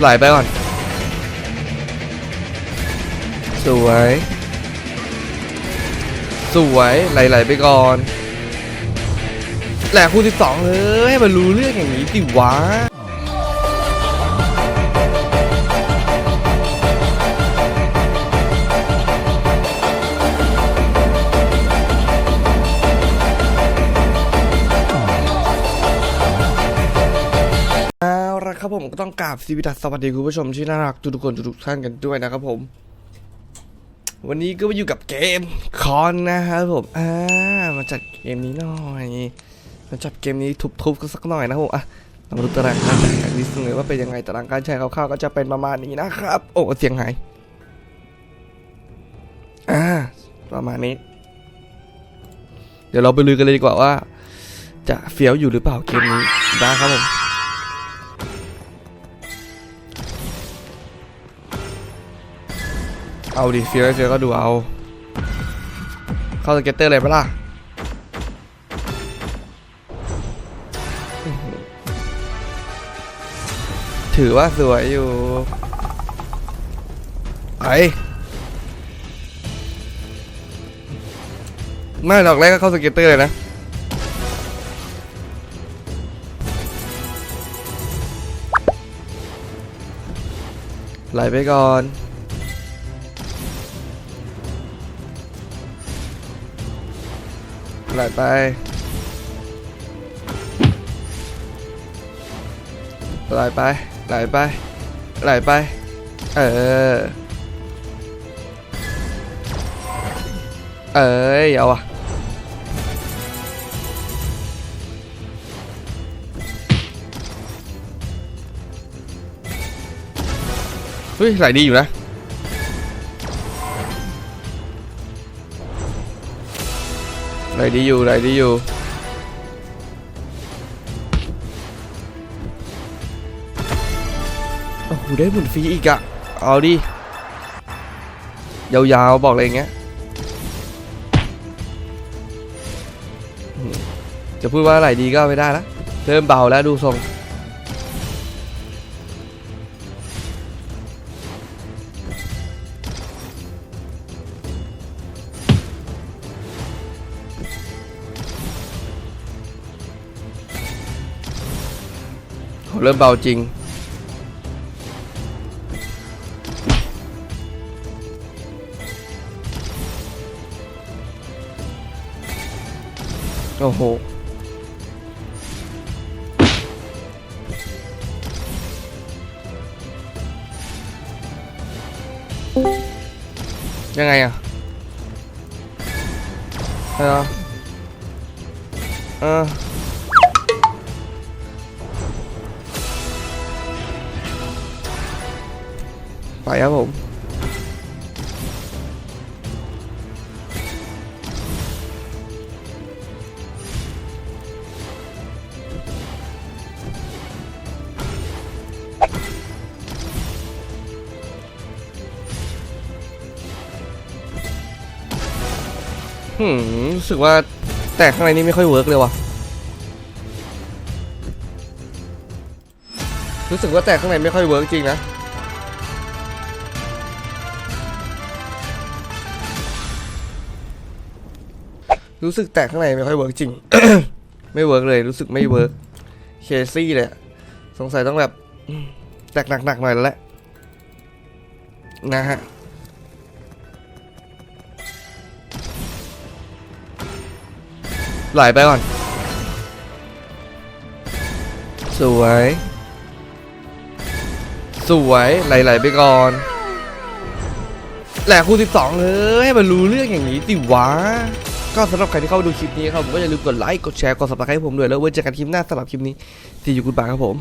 ไหลไปก่อน สวย สวยไหลไหลไปก่อนแหละคู่ที่สองเฮ้ยให้มันรู้เรื่องอย่างนี้สิวะ ครับผมก็ต้องกราบสวัสดีสวัสดีคุณผู้ชมที่น่ารักทุกๆคนทุกๆท่านกันด้วยนะครับผม วันนี้ก็มาอยู่กับเกมคอนนะครับผมอ่ามาจัดเกมนี้หน่อยมาจัดเกมนี้ทุบๆกันสักหน่อยนะครับผมอะเรามาดูตารางการใช้กันนิดนึงเลยว่าเป็นยังไงตารางการใช้คร่าวๆก็จะเป็นประมาณนี้นะครับ โอ้เสียงหายอ่าประมาณนี้ เดี๋ยวเราไปลือกันเลยดีกว่าว่า จะเฟี้ยวอยู่หรือเปล่าเกมนี้นะครับผม เอาดิเฟียร์เฟียร์ก็ดูเอา เข้าสเก็ตเตอร์เลยปะล่ะถือว่าสวยอยู่ไอไม่ดอกแรกก็เข้าสเก็ตเตอร์เลยนะ ไหลไปก่อน ไหลไปไหลไปไหลไปไหลไป เออ เอ้ยเอาอะเฮ้ยไหลดีอยู่นะ ไหลดีอยู่ไหลดีอยู่โอ้โหได้หมุนฟรีอีกอะเอาดิ ยาวๆ บอกเลยอย่างเงี้ย จะพูดว่าไหลดีก็ไม่ได้ละเริ่มเบาแล้วดูทรง เริ่มเบาจริง โอ้โห ยังไงอะเออเออ ไปครับผมหืมรู้สึกว่าแต่ข้างในนี้ไม่ค่อยเวิร์กเลยว่ะ รู้สึกว่าแต่ข้างในไม่ค่อยเวิร์กจริงนะ รู้สึกแตกข้างในไม่ค่อยเวิร์กจริง ไม่เวิร์กเลยรู้สึกไม่เวิร์กเคซี่เลยสงสัยต้องแบบแตกหนักๆหน่อยแล้วแหละนะฮะไหลไปก่อน สวย สวยไหลไหลไปก่อนแหละคู่12เอ้ยให้มันรู้เรื่องอย่างนี้สิวะ ก็สำหรับใครที่เข้ามาดูคลิปนี้ครับผมก็อย่าลืมกดไลค์กดแชร์กด subscribe ให้ผมด้วยแล้วไว้เจอกันคลิปหน้าสำหรับคลิปนี้ที่อยู่คุณบาครับผม